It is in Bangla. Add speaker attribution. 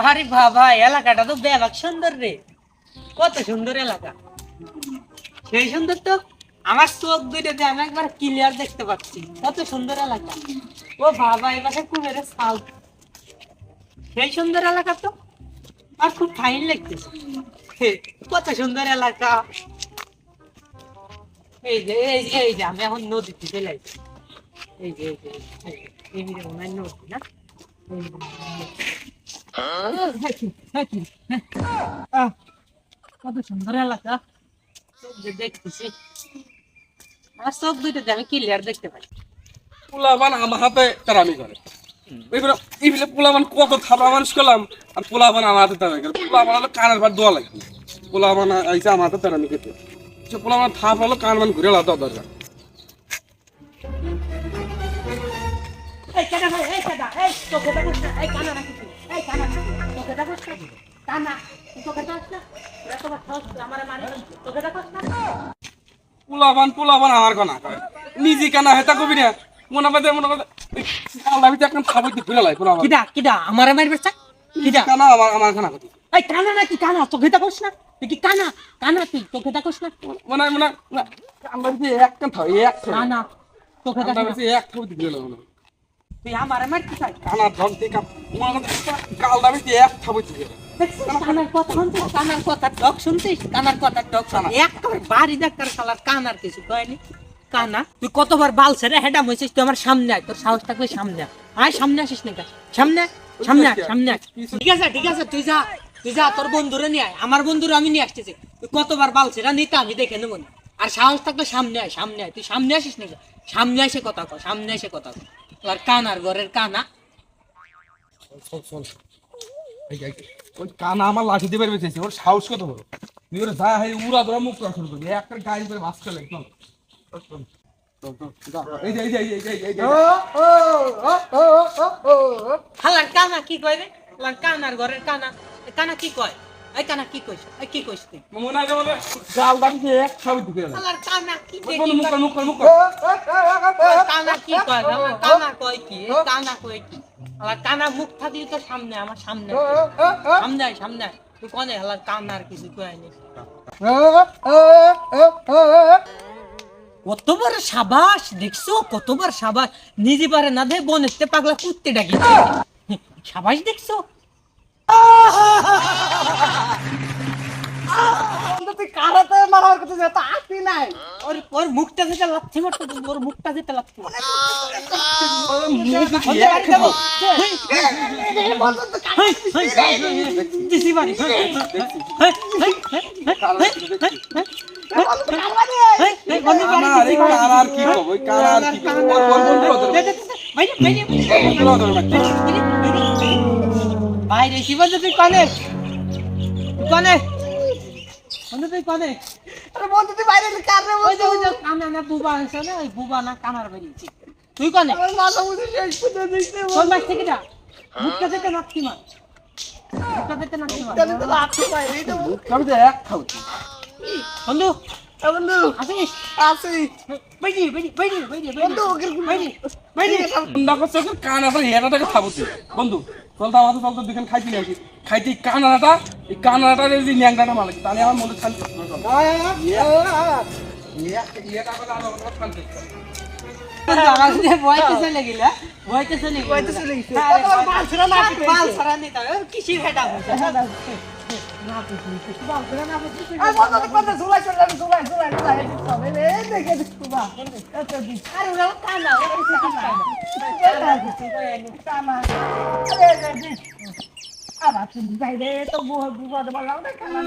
Speaker 1: আরে বাবা এলাকাটা তো ব্যাপক সুন্দর রে কত সুন্দর এলাকা সেই সুন্দর তো আমার চোখ দুইটাতে আমি একবার ক্লিয়ার দেখতে পাচ্ছি কত সুন্দর এলাকা ও বাবা এই পাশে কুমের সাল সেই সুন্দর এলাকা তো আর খুব ফাইন লাগতেছে কত সুন্দর এলাকা এই যে এই যে এই যে আমি এখন নদীতে চলে এই যে এই যে এই যে, মনে হয় নদী না দেখতে পাই
Speaker 2: পোলাবান আমার হাতে আমার হাতে তারামি করে কানের দোয়া লাগবে পোলাবান আইসে হাতে তারামি করতে সে পোলাবান থাপ হলো কান মান ঘুরে দরকার
Speaker 1: এই কানা ভাই এই কানা এই দেখছ না এই কানা তুই? এই কানা তোকে না। তোকে না। তোমার ঠস আমার মানে। তোকে দেখছ না।
Speaker 2: পোলাবান পোলাবান আমার কনা নিজে কানা হেতা কবি না। মনে পাতে মনে পাতে আল্লাহ ভিতরে এখন খাবার দিয়ে ঘুরে লাই পোলাবান।
Speaker 1: কিডা কিডা আমার মারবে চা কিডা?
Speaker 2: কানা আমার আমার কানা কত
Speaker 1: এই কানা নাকি কানা? তোকে দেখছ না। তুই কি কানা? কানা তুই তোকে দেখছ না।
Speaker 2: মনে মনে আমরা যদি এক কান থাও এক
Speaker 1: কানা তোকে
Speaker 2: আমরা
Speaker 1: দেখছ
Speaker 2: বেশি এক খাবার দিয়ে ঘুরে লাই
Speaker 1: তুই আমার মারতে চাই?
Speaker 2: কানা ধর দিয়ে কাপ দাবি দিয়ে এক খাবার দিয়ে
Speaker 1: কানার কথা শুনছিস? কানার কথা টক শুনছিস? কানার কথা টক শোনা একবার বাড়ি দেখার শালার কানার কিছু কয়নি কানা তুই কতবার বাল ছেড়ে হেডা মইছিস তুই আমার সামনে আয় তোর সাহস থাকলে সামনে আয়? সামনে আসিস না সামনে সামনে সামনে। ঠিক আছে ঠিক আছে তুই যা তুই যা তোর বন্ধুরে নিয়ে আয়। আমার বন্ধুরে আমি নিয়ে আসতেছি। তুই কতবার বাল ছেড়ে নিতে আমি দেখে নেব না। আর সাহস থাকলে সামনে আয় সামনে আয়। তুই সামনে আসিস না সামনে এসে কথা কর সামনে এসে কথা কর আর কানার ঘরের কানা
Speaker 2: ওই কানা আমার লাঠি দিয়ে বেরবে চাইছে ওর সাহস কত বড়? তুই ওর যা হয় উড়া ধরা মুখ করা শুরু করবি একটা গাড়ি করে বাস চলে চল চল, চল, চল, চল, যা, এই যে এই যে এই যে, এই যে, এই যে, এই যে।
Speaker 1: হালার কানা কি কয় রে? কানার ঘরের কানা। কানা কি কয়? এই কানা কি কইছ এই কি কইছ তুই?
Speaker 2: মনে বলে গাল দাবি দিয়ে এক সবই ঢুকে গেল।
Speaker 1: হালার কানা কি দেখি
Speaker 2: মুখ মুখ মুখ
Speaker 1: কানা কি কয়? হালার কানা কয় কি? এ কানা কয় কি? হালার কানা মুখ থাকলে তো সামনে আমার সামনে সামনে আয়, সামনে আয়। তুই কনে হালার কানার কিছু কয় নি? কতবার সাবাস দেখছ? কতবার সাবাস? নিজে পারে না দে বনেতে পাগলা কুত্তে ডাকি সাবাস দেখছ?
Speaker 3: তুই কারাতে মারার কথা যেত আসি নাই।
Speaker 1: ওর ওর মুখটা যেতে লাথি মারতো ওর মুখটা
Speaker 2: এই
Speaker 1: বাড়ি।
Speaker 2: কানা আর কি আর?
Speaker 1: বাইরে,
Speaker 2: বন্ধু
Speaker 1: কি বলছো তুই কনে? তুই কনে? বন্ধু তুই কনে?
Speaker 3: আরে বন্ধু তুই বাইরে কার রে
Speaker 1: যে ওই যে কানা না বুবা আছে না ওই বুবা না কানার বেরিয়েছি তুই কনে?
Speaker 3: আমার মাথা মুখে শেষ করে দিচ্ছে
Speaker 1: তোর মাছ থেকে যা। মুখটা থেকে নাচ্ছি মা মুখটা থেকে নাচ্ছি মা
Speaker 3: তাহলে তো লাভ পাই এই তো
Speaker 2: আমি তো এক
Speaker 1: বন্ধু
Speaker 3: বন্ধু
Speaker 1: আসিস
Speaker 3: আসি
Speaker 1: বাইরে বাইরে বাইরে বাইরে
Speaker 3: বন্ধু ওকে
Speaker 1: বাইরে বাইরে
Speaker 2: না করছে ওকে কানাটা হেটাটাকে খাব তুই বন্ধু চল তো আমাদের চল তো দুখান খাইতে নিয়ে আসি খাইতে এই কানাটা এই কানাটা যদি ন্যাংটাটা মালিক তাহলে আমার মনে শান্তি হবে না, চল। ইয়েটা করে আমার শান্তি হবে।
Speaker 1: আমার যে ভয়তে চলে গেলা ভয়তে চলে গেলা
Speaker 3: ভয়তে চলে গেছে।
Speaker 1: আরে
Speaker 3: কত
Speaker 1: বাবা,
Speaker 3: বাল ছেড়া না
Speaker 1: আর
Speaker 3: পিটাইছে।
Speaker 1: বাল ছাড়া নিতে হবে কিসির হেডা
Speaker 3: আরে তুই বাইরে তো বুয়া বুয়া না কানা